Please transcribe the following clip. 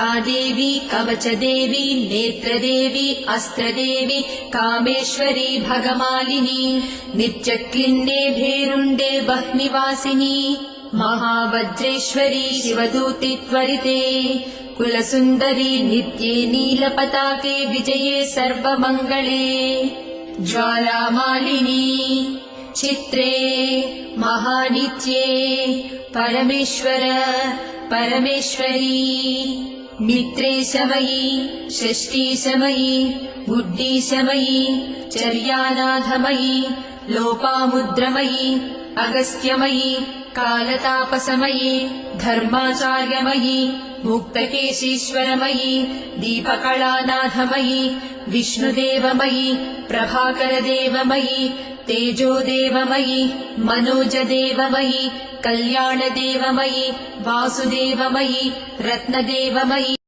शिखादेवी कवचदेवी नेत्रदेवी अस्त्रदेवी कामेश्वरी भगमालिनी नित्यक्लिन्ने भेरुण्डे वह्निवासिनी महावज्रेश्वरी शिवदूति त्वरिते कुलसुन्दरी नित्ये नीलपताके विजये सर्वमङ्गले ज्वालामालिनी चित्रे महानित्ये परमेश्वर परमेश्वरी मित्रेशमयी षष्ठीशमयी बुद्धीशमयी चर्यानाथमयी लोपामुद्रमयी अगस्त्यमयी कालतापसमयी धर्माचार्यमयी मुक्तकेशीश्वरमयी दीपकलानाथमयी विष्णुदेवमयी प्रभाकरदेवमयी तेजोदेवमयी मनोजदेवमयी कल्याणदेवमयी वासुदेवमयी रत्नदेवमयी